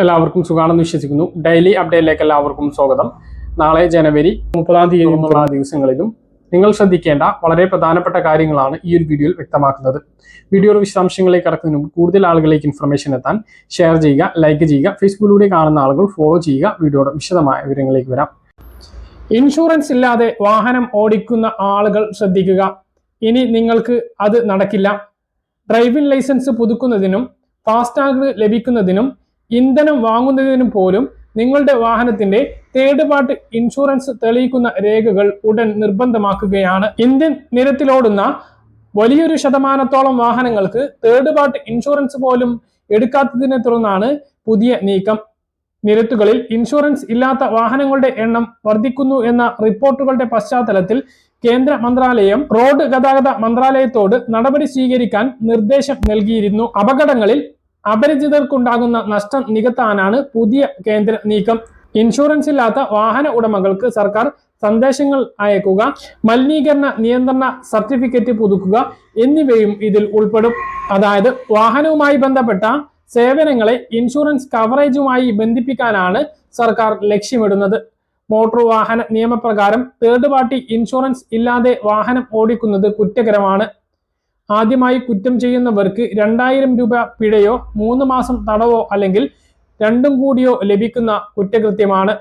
എല്ലാവർക്കും സുഖാണെന്ന് വിശ്വസിക്കുന്നു. ഡെയിലി അപ്ഡേറ്റിലേക്ക് എല്ലാവർക്കും സ്വാഗതം. നാളെ ജനുവരി മുപ്പതാം തീയതി എന്നുള്ള ദിവസങ്ങളിലും നിങ്ങൾ ശ്രദ്ധിക്കേണ്ട വളരെ പ്രധാനപ്പെട്ട കാര്യങ്ങളാണ് ഈ ഒരു വീഡിയോയിൽ വ്യക്തമാക്കുന്നത്. വീഡിയോയുടെ വിശദാംശങ്ങളിലേക്ക് കടക്കുന്നതിന് മുമ്പ് കൂടുതൽ ആളുകളിലേക്ക് ഇൻഫർമേഷൻ എത്താൻ ഷെയർ ചെയ്യുക ലൈക്ക് ചെയ്യുക ഫേസ്ബുക്കിലൂടെ കാണുന്ന ആളുകൾ ഫോളോ ചെയ്യുക വീഡിയോയുടെ വിശദമായ വിവരങ്ങളിലേക്ക് വരാം. ഇൻഷുറൻസ് ഇല്ലാതെ വാഹനം ഓടിക്കുന്ന ആളുകൾ ശ്രദ്ധിക്കുക. ഇനി നിങ്ങൾക്ക് അത് നടക്കില്ല. ഡ്രൈവിംഗ് ലൈസൻസ് പുതുക്കുന്നതിനും ഫാസ്ടാഗ് ലഭിക്കുന്നതിനും ഇന്ധനം വാങ്ങുന്നതിനും പോലും നിങ്ങളുടെ വാഹനത്തിന്റെ തേർഡ് പാർട്ടി ഇൻഷുറൻസ് തെളിയിക്കുന്ന രേഖകൾ ഉടൻ നിർബന്ധമാക്കുകയാണ്. ഇന്ത്യൻ നിരത്തിലോടുന്ന വലിയൊരു ശതമാനത്തോളം വാഹനങ്ങൾക്ക് തേർഡ് പാർട്ടി ഇൻഷുറൻസ് പോലും എടുക്കാത്തതിനെ തുടർന്നാണ് പുതിയ നീക്കം. നിരത്തുകളിൽ ഇൻഷുറൻസ് ഇല്ലാത്ത വാഹനങ്ങളുടെ എണ്ണം വർദ്ധിക്കുന്നു എന്ന റിപ്പോർട്ടുകളുടെ പശ്ചാത്തലത്തിൽ കേന്ദ്ര മന്ത്രാലയം റോഡ് ഗതാഗത മന്ത്രാലയത്തോട് നടപടി സ്വീകരിക്കാൻ നിർദ്ദേശം നൽകിയിരുന്നു. അപകടങ്ങളിൽ അപരിചിതർക്കുണ്ടാകുന്ന നഷ്ടം നികത്താനാണ് പുതിയ കേന്ദ്ര നീക്കം. ഇൻഷുറൻസ് ഇല്ലാത്ത വാഹന ഉടമകൾക്ക് സർക്കാർ സന്ദേശങ്ങൾ അയക്കുക മലിനീകരണ നിയന്ത്രണ സർട്ടിഫിക്കറ്റ് പുതുക്കുക എന്നിവയും ഇതിൽ ഉൾപ്പെടും. അതായത് വാഹനവുമായി ബന്ധപ്പെട്ട സേവനങ്ങളെ ഇൻഷുറൻസ് കവറേജുമായി ബന്ധിപ്പിക്കാനാണ് സർക്കാർ ലക്ഷ്യമിടുന്നത്. മോട്ടോർ വാഹന നിയമപ്രകാരം തേർഡ് പാർട്ടി ഇൻഷുറൻസ് ഇല്ലാതെ വാഹനം ഓടിക്കുന്നത് കുറ്റകരമാണ്. ആദ്യമായി കുറ്റം ചെയ്യുന്നവർക്ക് രണ്ടായിരം രൂപ പിഴയോ മൂന്ന് മാസം തടവോ അല്ലെങ്കിൽ രണ്ടും കൂടിയോ ലഭിക്കുന്ന കുറ്റകൃത്യമാണ്.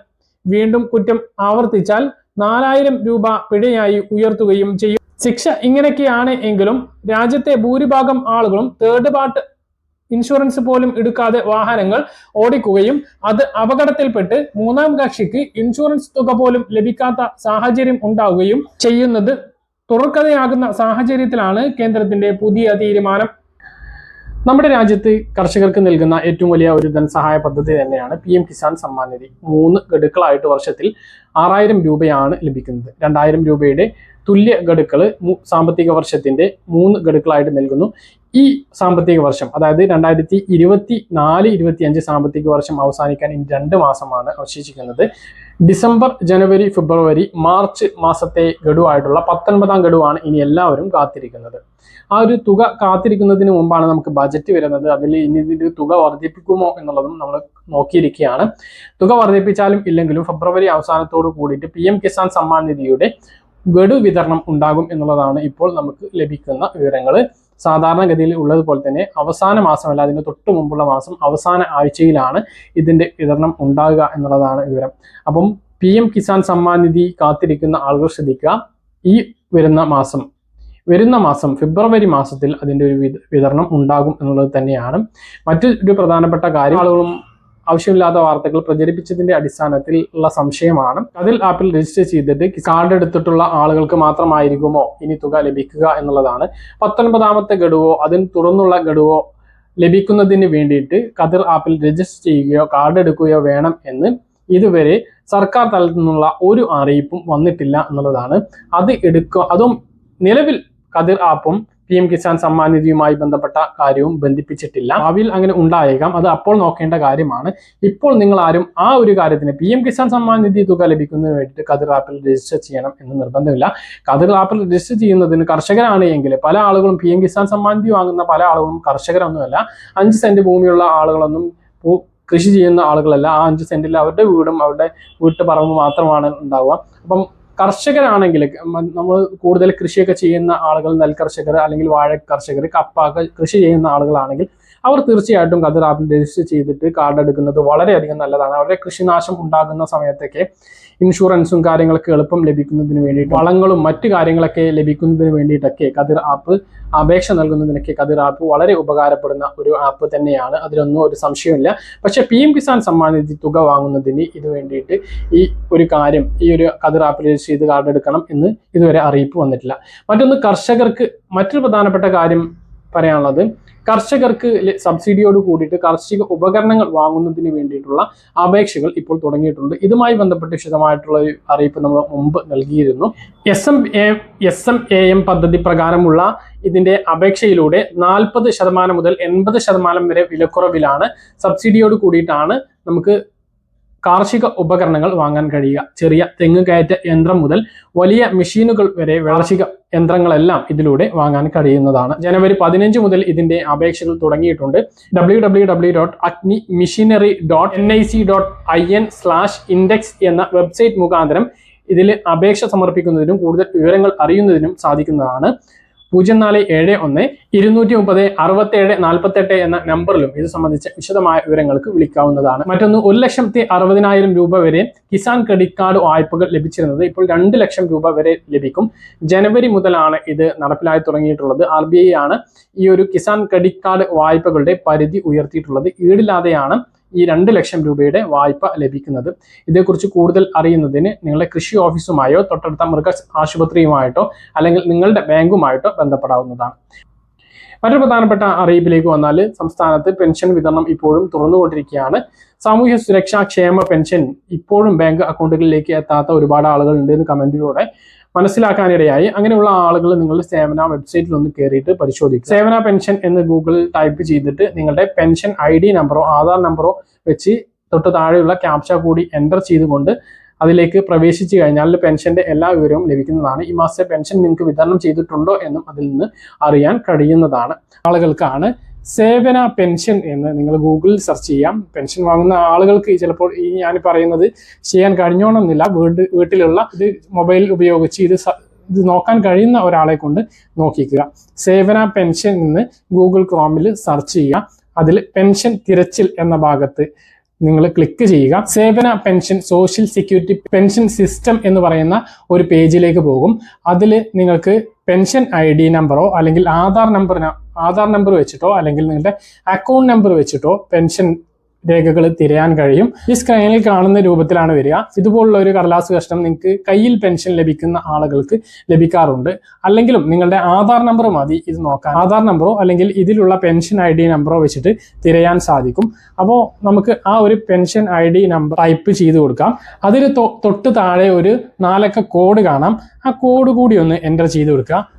വീണ്ടും കുറ്റം ആവർത്തിച്ചാൽ നാലായിരം രൂപ പിഴയായി ഉയർത്തുകയും ചെയ്യും. ശിക്ഷ ഇങ്ങനെയൊക്കെയാണ് എങ്കിലും രാജ്യത്തെ ഭൂരിഭാഗം ആളുകളും തേർഡ് പാർട്ട് ഇൻഷുറൻസ് പോലും എടുക്കാതെ വാഹനങ്ങൾ ഓടിക്കുകയും അത് അപകടത്തിൽപ്പെട്ട് മൂന്നാം കക്ഷിക്ക് ഇൻഷുറൻസ് തുക പോലും ലഭിക്കാത്ത സാഹചര്യം ഉണ്ടാവുകയും ചെയ്യുന്നത് തുടർക്കഥയാകുന്ന സാഹചര്യത്തിലാണ് കേന്ദ്രത്തിന്റെ പുതിയ തീരുമാനം. നമ്മുടെ രാജ്യത്ത് കർഷകർക്ക് നൽകുന്ന ഏറ്റവും വലിയ ഒരു ധനസഹായ പദ്ധതി തന്നെയാണ് പി എം കിസാൻ സമ്മാൻ നിധി. മൂന്ന് ഗഡുക്കളായിട്ട് വർഷത്തിൽ ആറായിരം രൂപയാണ് ലഭിക്കുന്നത്. രണ്ടായിരം രൂപയുടെ തുല്യ ഗഡുക്കൾ സാമ്പത്തിക വർഷത്തിന്റെ മൂന്ന് ഗഡുക്കളായിട്ട് നൽകുന്നു. ഈ സാമ്പത്തിക വർഷം അതായത് രണ്ടായിരത്തി ഇരുപത്തി നാല് ഇരുപത്തി അഞ്ച് സാമ്പത്തിക വർഷം അവസാനിക്കാൻ ഇനി രണ്ട് മാസമാണ് അവശേഷിക്കുന്നത്. ഡിസംബർ ജനുവരി ഫെബ്രുവരി മാർച്ച് മാസത്തെ ഗഡുവായിട്ടുള്ള പത്തൊൻപതാം ഗഡുവാണ് ഇനി എല്ലാവരും കാത്തിരിക്കുന്നത്. ആ ഒരു തുക കാത്തിരിക്കുന്നതിന് മുമ്പാണ് നമുക്ക് ബജറ്റ് വരുന്നത്. അതിൽ ഇനി ഇതിന്റെ തുക വർദ്ധിപ്പിക്കുമോ എന്നുള്ളതും നമ്മൾ നോക്കിയിരിക്കുകയാണ്. തുക വർദ്ധിപ്പിച്ചാലും ഇല്ലെങ്കിലും ഫെബ്രുവരി അവസാനത്തോട് കൂടിയിട്ട് പി എം കിസാൻ സമ്മാൻ നിധിയുടെ ഗഡു വിതരണം ഉണ്ടാകും എന്നുള്ളതാണ് ഇപ്പോൾ നമുക്ക് ലഭിക്കുന്ന വിവരങ്ങൾ. സാധാരണഗതിയിൽ ഉള്ളതുപോലെ തന്നെ അവസാന മാസമല്ല അതിന് തൊട്ട് മുമ്പുള്ള മാസം അവസാന ആഴ്ചയിലാണ് ഇതിന്റെ വിതരണം ഉണ്ടാകുക എന്നുള്ളതാണ് വിവരം. അപ്പം പി എം കിസാൻ സമ്മാൻ നിധി കാത്തിരിക്കുന്ന ആളുകൾ ശ്രദ്ധിക്കുക. ഈ വരുന്ന മാസം വരുന്ന മാസം ഫെബ്രുവരി മാസത്തിൽ അതിന്റെ ഒരു വിതരണം ഉണ്ടാകും എന്നുള്ളത് തന്നെയാണ്. മറ്റൊരു പ്രധാനപ്പെട്ട കാര്യം ആളുകളും ആവശ്യമില്ലാത്ത വാർത്തകൾ പ്രചരിപ്പിച്ചതിന്റെ അടിസ്ഥാനത്തിൽ ഉള്ള സംശയമാണ്. അതിൽ ആപ്പിൽ രജിസ്റ്റർ ചെയ്തിട്ട് കാർഡ് എടുത്തിട്ടുള്ള ആളുകൾക്ക് മാത്രമായിരിക്കുമോ ഇനി തുക ലഭിക്കുക എന്നുള്ളതാണ്. പത്തൊൻപതാമത്തെ ഗഡുവോ അതിന് തുടർന്നുള്ള ഗഡുവോ ലഭിക്കുന്നതിന് വേണ്ടിയിട്ട് കതിർ ആപ്പിൽ രജിസ്റ്റർ ചെയ്യുകയോ കാർഡ് എടുക്കുകയോ വേണം എന്ന് ഇതുവരെ സർക്കാർ തലത്തിൽ നിന്നുള്ള ഒരു അറിയിപ്പും വന്നിട്ടില്ല എന്നുള്ളതാണ്. അത് എടുക്കുക അതും നിലവിൽ കതിർ ആപ്പും പി എം കിസാൻ സമ്മാൻ നിധിയുമായി ബന്ധപ്പെട്ട കാര്യവും ബന്ധിപ്പിച്ചിട്ടില്ല. ഭാവിയിൽ അങ്ങനെ ഉണ്ടായേക്കാം. അത് അപ്പോൾ നോക്കേണ്ട കാര്യമാണ്. ഇപ്പോൾ നിങ്ങൾ ആരും ആ ഒരു കാര്യത്തിന് പി എം കിസാൻ സമ്മാൻ നിധി തുക ലഭിക്കുന്നതിന് വേണ്ടിയിട്ട് കതിർ ആപ്പിൽ രജിസ്റ്റർ ചെയ്യണം എന്ന് നിർബന്ധമില്ല. കതിർ ആപ്പിൽ രജിസ്റ്റർ ചെയ്യുന്നതിന് കർഷകരാണ് എങ്കിൽ പല ആളുകളും പി എം കിസാൻ സമ്മാൻ നിധി വാങ്ങുന്ന പല ആളുകളും കർഷകരൊന്നുമല്ല. അഞ്ച് സെന്റ് ഭൂമിയുള്ള ആളുകളൊന്നും കൃഷി ചെയ്യുന്ന ആളുകളല്ല. ആ അഞ്ച് സെന്റിൽ അവരുടെ വീടും അവരുടെ വീട്ടുപറമ്പ് മാത്രമാണ് ഉണ്ടാവുക. അപ്പം കർഷകരാണെങ്കിൽ നമ്മൾ കൂടുതൽ കൃഷിയൊക്കെ ചെയ്യുന്ന ആളുകൾ നെൽകർഷകർ അല്ലെങ്കിൽ വാഴ കർഷകർ കപ്പ കൃഷി ചെയ്യുന്ന ആളുകളാണെങ്കിൽ അവർ തീർച്ചയായിട്ടും കതിർ ആപ്പിൽ രജിസ്റ്റർ ചെയ്തിട്ട് കാർഡ് എടുക്കുന്നത് വളരെയധികം നല്ലതാണ്. അവരുടെ കൃഷിനാശം ഉണ്ടാകുന്ന സമയത്തൊക്കെ ഇൻഷുറൻസും കാര്യങ്ങളൊക്കെ എളുപ്പം ലഭിക്കുന്നതിന് വേണ്ടിയിട്ട് വളങ്ങളും മറ്റു കാര്യങ്ങളൊക്കെ ലഭിക്കുന്നതിന് വേണ്ടിയിട്ടൊക്കെ കതിർ ആപ്പ് അപേക്ഷ നൽകുന്നതിനൊക്കെ കതിർ ആപ്പ് വളരെ ഉപകാരപ്പെടുന്ന ഒരു ആപ്പ് തന്നെയാണ്. അതിലൊന്നും ഒരു സംശയമില്ല പക്ഷെ പി എം കിസാൻ സമ്മാൻ നിധി തുക വാങ്ങുന്നതിന് ഇത് വേണ്ടിയിട്ട് ഈ ഒരു കാര്യം ഈ ഒരു കതിർ ആപ്പിൽ രജിസ്റ്റർ ചെയ്ത് കാർഡ് എടുക്കണം എന്ന് ഇതുവരെ അറിയിപ്പ് വന്നിട്ടില്ല. മറ്റൊന്ന് കർഷകർക്ക് മറ്റൊരു പ്രധാനപ്പെട്ട കാര്യം പറയാനുള്ളത്. കർഷകർക്ക് സബ്സിഡിയോട് കൂടിയിട്ട് കാർഷിക ഉപകരണങ്ങൾ വാങ്ങുന്നതിന് വേണ്ടിയിട്ടുള്ള അപേക്ഷകൾ ഇപ്പോൾ തുടങ്ങിയിട്ടുണ്ട്. ഇതുമായി ബന്ധപ്പെട്ട് വിശദമായിട്ടുള്ള ഒരു അറിയിപ്പ് നമ്മൾ മുമ്പ് നൽകിയിരുന്നു. S M A S M A M പദ്ധതി പ്രകാരമുള്ള ഇതിന്റെ അപേക്ഷയിലൂടെ നാൽപ്പത് ശതമാനം മുതൽ എൺപത് ശതമാനം വരെ വിലക്കുറവിലാണ് സബ്സിഡിയോട് കൂടിയിട്ടാണ് നമുക്ക് കാർഷിക ഉപകരണങ്ങൾ വാങ്ങാൻ കഴിയുക. ചെറിയ തെങ്ങ് കയറ്റ യന്ത്രം മുതൽ വലിയ മെഷീനുകൾ വരെ കാർഷിക യന്ത്രങ്ങളെല്ലാം ഇതിലൂടെ വാങ്ങാൻ കഴിയുന്നതാണ്. ജനുവരി പതിനഞ്ച് മുതൽ ഇതിന്റെ അപേക്ഷകൾ തുടങ്ങിയിട്ടുണ്ട്. W W W dot agri machinery dot N I C dot I N slash index എന്ന വെബ്സൈറ്റ് മുഖാന്തരം ഇതിൽ അപേക്ഷ സമർപ്പിക്കുന്നതിനും കൂടുതൽ വിവരങ്ങൾ അറിയുന്നതിനും സാധിക്കുന്നതാണ്. പൂജ്യം നാല് ഏഴ് ഒന്ന് ഇരുന്നൂറ്റി മുപ്പത് അറുപത്തേഴ് നാൽപ്പത്തെട്ട് എന്ന നമ്പറിലും ഇത് സംബന്ധിച്ച വിശദമായ വിവരങ്ങൾക്ക് വിളിക്കാവുന്നതാണ്. മറ്റൊന്ന് ഒരു ലക്ഷത്തി അറുപതിനായിരം രൂപ വരെ കിസാൻ ക്രെഡിറ്റ് കാർഡ് വായ്പകൾ ലഭിച്ചിരുന്നത് ഇപ്പോൾ രണ്ട് ലക്ഷം രൂപ വരെ ലഭിക്കും. ജനുവരി മുതലാണ് ഇത് നടപ്പിലായി തുടങ്ങിയിട്ടുള്ളത്. ആർ ബി ഐ ആണ് ഈ ഒരു കിസാൻ ക്രെഡിറ്റ് കാർഡ് വായ്പകളുടെ പരിധി ഉയർത്തിയിട്ടുള്ളത്. ഈടില്ലാതെയാണ് ഈ രണ്ട് ലക്ഷം രൂപയുടെ വായ്പ ലഭിക്കുന്നത്. ഇതേക്കുറിച്ച് കൂടുതൽ അറിയുന്നതിന് നിങ്ങളുടെ കൃഷി ഓഫീസുമായോ തൊട്ടടുത്ത മൃഗ ആശുപത്രിയുമായിട്ടോ അല്ലെങ്കിൽ നിങ്ങളുടെ ബാങ്കുമായിട്ടോ ബന്ധപ്പെടാവുന്നതാണ്. മറ്റൊരു പ്രധാനപ്പെട്ട അറിയിപ്പിലേക്ക് വന്നാൽ സംസ്ഥാനത്ത് പെൻഷൻ വിതരണം ഇപ്പോഴും തുറന്നുകൊണ്ടിരിക്കുകയാണ്. സാമൂഹ്യ സുരക്ഷാ ക്ഷേമ പെൻഷൻ ഇപ്പോഴും ബാങ്ക് അക്കൗണ്ടുകളിലേക്ക് എത്താത്ത ഒരുപാട് ആളുകൾ ഉണ്ട് എന്ന് കമന്റിലൂടെ മനസ്സിലാക്കാനിടയായി. അങ്ങനെയുള്ള ആളുകൾ നിങ്ങളുടെ സേവന വെബ്സൈറ്റിൽ ഒന്ന് കയറിയിട്ട് പരിശോധിക്കുക. സേവന പെൻഷൻ എന്ന് ഗൂഗിളിൽ ടൈപ്പ് ചെയ്തിട്ട് നിങ്ങളുടെ പെൻഷൻ ഐ നമ്പറോ ആധാർ നമ്പറോ വെച്ച് തൊട്ട് താഴെയുള്ള ക്യാപ്ച കൂടി എന്റർ ചെയ്തുകൊണ്ട് അതിലേക്ക് പ്രവേശിച്ചു കഴിഞ്ഞാൽ പെൻഷന്റെ എല്ലാ വിവരവും ലഭിക്കുന്നതാണ്. ഈ മാസത്തെ പെൻഷൻ നിങ്ങൾക്ക് വിതരണം ചെയ്തിട്ടുണ്ടോ എന്നും അതിൽ നിന്ന് അറിയാൻ കഴിയുന്നതാണ്. ആളുകൾക്കാണ് സേവന പെൻഷൻ എന്ന് നിങ്ങൾ ഗൂഗിളിൽ സെർച്ച് ചെയ്യാം. പെൻഷൻ വാങ്ങുന്ന ആളുകൾക്ക് ചിലപ്പോൾ ഈ ഞാൻ പറയുന്നത് ചെയ്യാൻ കഴിഞ്ഞോണമെന്നില്ല വീട് വീട്ടിലുള്ള ഇത് മൊബൈൽ ഉപയോഗിച്ച് ഇത് ഇത് നോക്കാൻ കഴിയുന്ന ഒരാളെ കൊണ്ട് നോക്കിക്കുക. സേവന പെൻഷൻ എന്ന് ഗൂഗിൾ ക്രോമിൽ സെർച്ച് ചെയ്യുക. അതിൽ പെൻഷൻ തിരച്ചിൽ എന്ന ഭാഗത്ത് നിങ്ങൾ ക്ലിക്ക് ചെയ്യുക. സേവന pension social security pension system എന്ന് പറയുന്ന ഒരു പേജിലേക്ക് പോകും. അതിൽ നിങ്ങൾക്ക് പെൻഷൻ ഐ ഡി നമ്പറോ അല്ലെങ്കിൽ ആധാർ നമ്പർ ആധാർ നമ്പർ വെച്ചിട്ടോ അല്ലെങ്കിൽ നിങ്ങളുടെ അക്കൗണ്ട് നമ്പർ വെച്ചിട്ടോ പെൻഷൻ രേഖകൾ തിരയാൻ കഴിയും. ഈ സ്ക്രീനിൽ കാണുന്ന രൂപത്തിലാണ് വരിക. ഇതുപോലുള്ള ഒരു കടലാസ് കഷ്ണം നിങ്ങൾക്ക് കയ്യിൽ പെൻഷൻ ലഭിക്കുന്ന ആളുകൾക്ക് ലഭിക്കാറുണ്ട്. അല്ലെങ്കിലും നിങ്ങളുടെ ആധാർ നമ്പർ മതി ഇത് നോക്കാൻ. ആധാർ നമ്പറോ അല്ലെങ്കിൽ ഇതിലുള്ള പെൻഷൻ ഐ ഡി നമ്പറോ വെച്ചിട്ട് തിരയാൻ സാധിക്കും. അപ്പോൾ നമുക്ക് ആ ഒരു pension I D number type ചെയ്ത് കൊടുക്കാം. അതിന് തൊട്ട് താഴെ ഒരു നാലക്ക കോഡ് കാണാം. ആ കോഡ് കൂടി ഒന്ന് എന്റർ ചെയ്ത് കൊടുക്കുക.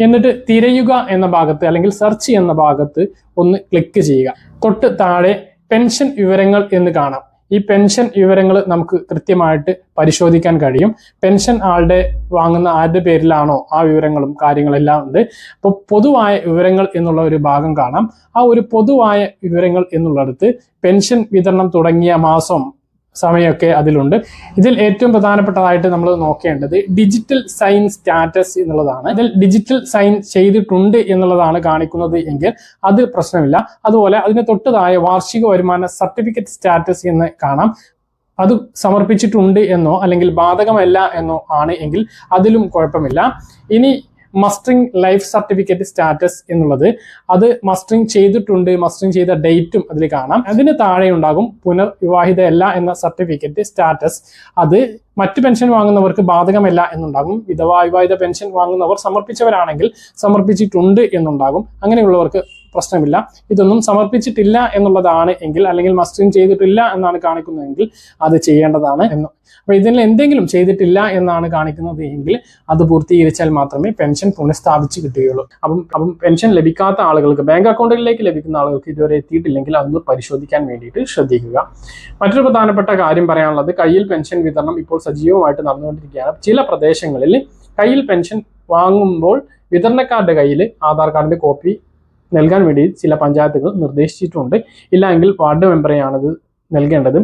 എന്നിട്ട് തിരയുക എന്ന ഭാഗത്ത് അല്ലെങ്കിൽ സെർച്ച് എന്ന ഭാഗത്ത് ഒന്ന് ക്ലിക്ക് ചെയ്യുക. തൊട്ട് താഴെ പെൻഷൻ വിവരങ്ങൾ എന്ന് കാണാം. ഈ പെൻഷൻ വിവരങ്ങൾ നമുക്ക് കൃത്യമായിട്ട് പരിശോധിക്കാൻ കഴിയും. പെൻഷൻ ആളുടെ വാങ്ങുന്ന ആരുടെ പേരിലാണോ ആ വിവരങ്ങളും കാര്യങ്ങളെല്ലാം ഉണ്ട്. അപ്പോൾ പൊതുവായ വിവരങ്ങൾ എന്നുള്ള ഒരു ഭാഗം കാണാം. ആ ഒരു പൊതുവായ വിവരങ്ങൾ എന്നുള്ളിടത്ത് പെൻഷൻ വിതരണം തുടങ്ങിയ മാസം സമയമൊക്കെ അതിലുണ്ട്. ഇതിൽ ഏറ്റവും പ്രധാനപ്പെട്ടതായിട്ട് നമ്മൾ നോക്കേണ്ടത് ഡിജിറ്റൽ സൈൻ സ്റ്റാറ്റസ് എന്നുള്ളതാണ്. ഇതിൽ ഡിജിറ്റൽ സൈൻ ചെയ്തിട്ടുണ്ട് എന്നുള്ളതാണ് കാണിക്കുന്നത് എങ്കിൽ അത് പ്രശ്നമില്ല. അതുപോലെ അതിന് തൊട്ടതായ വാർഷിക വരുമാന സർട്ടിഫിക്കറ്റ് സ്റ്റാറ്റസ് എന്ന് കാണാം. അത് സമർപ്പിച്ചിട്ടുണ്ട് എന്നോ അല്ലെങ്കിൽ ബാധകമല്ല എന്നോ ആണ് എങ്കിൽ അതിലും കുഴപ്പമില്ല. ഇനി മസ്റ്ററിംഗ് ലൈഫ് സർട്ടിഫിക്കറ്റ് സ്റ്റാറ്റസ് എന്നുള്ളത്. അത് മസ്റ്ററിംഗ് ചെയ്തിട്ടുണ്ട് മസ്റ്ററിംഗ് ചെയ്ത ഡേറ്റും അതിൽ കാണാം. അതിന് താഴെ ഉണ്ടാകും പുനർവിവാഹിതയല്ല എന്ന സർട്ടിഫിക്കറ്റ് സ്റ്റാറ്റസ്. അത് മറ്റ് പെൻഷൻ വാങ്ങുന്നവർക്ക് ബാധകമല്ല എന്നുണ്ടാകും. വിധവാ വിവാഹിത പെൻഷൻ വാങ്ങുന്നവർ സമർപ്പിച്ചവരാണെങ്കിൽ സമർപ്പിച്ചിട്ടുണ്ട് എന്നുണ്ടാകും. അങ്ങനെയുള്ളവർക്ക് പ്രശ്നമില്ല. ഇതൊന്നും സമർപ്പിച്ചിട്ടില്ല എന്നുള്ളതാണ് എങ്കിൽ അല്ലെങ്കിൽ മസ്റ്ററിംഗ് ചെയ്തിട്ടില്ല എന്നാണ് കാണിക്കുന്നതെങ്കിൽ അത് ചെയ്യേണ്ടതാണ് എന്ന് അപ്പൊ ഇതിൽ എന്തെങ്കിലും ചെയ്തിട്ടില്ല എന്നാണ് കാണിക്കുന്നത് എങ്കിൽ അത് പൂർത്തീകരിച്ചാൽ മാത്രമേ പെൻഷൻ പുനഃസ്ഥാപിച്ച് കിട്ടുകയുള്ളൂ. അപ്പം അപ്പം പെൻഷൻ ലഭിക്കാത്ത ആളുകൾക്ക് ബാങ്ക് അക്കൗണ്ടുകളിലേക്ക് ലഭിക്കുന്ന ആളുകൾക്ക് ഇതുവരെ എത്തിയിട്ടില്ലെങ്കിൽ അതൊന്ന് പരിശോധിക്കാൻ വേണ്ടിയിട്ട് ശ്രദ്ധിക്കുക. മറ്റൊരു പ്രധാനപ്പെട്ട കാര്യം പറയാനുള്ളത് കയ്യിൽ പെൻഷൻ വിതരണം ഇപ്പോൾ സജീവമായിട്ട് നടന്നുകൊണ്ടിരിക്കുകയാണ്. ചില പ്രദേശങ്ങളിൽ കയ്യിൽ പെൻഷൻ വാങ്ങുമ്പോൾ വിതരണക്കാരുടെ കയ്യിൽ ആധാർ കാർഡിന്റെ കോപ്പി നൽകാൻ വേണ്ടി ചില പഞ്ചായത്തുകൾ നിർദ്ദേശിച്ചിട്ടുണ്ട്. ഇല്ല എങ്കിൽ വാർഡ് മെമ്പറെയാണത് നൽകേണ്ടത്.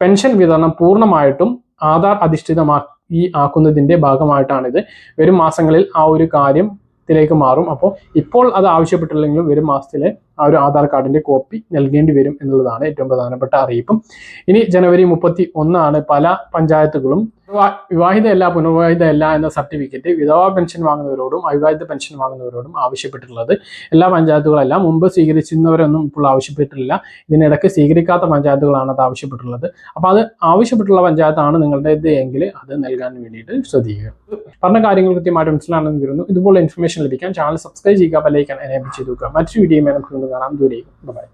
പെൻഷൻ വിതരണം പൂർണമായിട്ടും ആധാർ അധിഷ്ഠിതമാ ഈ ആക്കുന്നതിന്റെ ഭാഗമായിട്ടാണിത്. വരും മാസങ്ങളിൽ ആ ഒരു കാര്യത്തിലേക്ക് മാറും. അപ്പോൾ ഇപ്പോൾ അത് ആവശ്യപ്പെട്ടില്ലെങ്കിലും വരും മാസത്തിലെ ആ ഒരു ആധാർ കാർഡിന്റെ കോപ്പി നൽകേണ്ടി വരും എന്നുള്ളതാണ് ഏറ്റവും പ്രധാനപ്പെട്ട അറിയിപ്പും. ഇനി ജനുവരി മുപ്പത്തി ഒന്നാണ് പല പഞ്ചായത്തുകളും വിവാ- വിവാഹിതയല്ല പുനർവിവാഹിതയല്ല എന്ന സർട്ടിഫിക്കറ്റ് വിധവാ പെൻഷൻ വാങ്ങുന്നവരോടും അവിവാഹിത പെൻഷൻ വാങ്ങുന്നവരോടും ആവശ്യപ്പെട്ടിട്ടുള്ളത്. എല്ലാ പഞ്ചായത്തുകളെല്ലാം മുമ്പ് സ്വീകരിച്ചിരുന്നവരൊന്നും ഇപ്പോൾ ആവശ്യപ്പെട്ടിട്ടില്ല. ഇതിനിടയ്ക്ക് സ്വീകരിക്കാത്ത പഞ്ചായത്തുകളാണ് അത് ആവശ്യപ്പെട്ടിട്ടുള്ളത്. അപ്പോൾ അത് ആവശ്യപ്പെട്ടുള്ള പഞ്ചായത്താണ് നിങ്ങളുടേത് എങ്കിൽ അത് നൽകാൻ വേണ്ടിയിട്ട് ശ്രദ്ധിക്കുക. പറഞ്ഞ കാര്യങ്ങൾ കൃത്യമായിട്ട് മനസ്സിലാണെന്ന് വരുന്നു ഇതുപോലെ ഇൻഫർമേഷൻ ലഭിക്കാൻ ചാനൽ സബ്സ്ക്രൈബ് ചെയ്യുക ബെല്ലൈക്കൻ എനേബിൾ ചെയ്തു മറ്റൊരു വീഡിയോ നമുക്ക് വീണ്ടും കാണാം ദൂരേക്കും ബൈ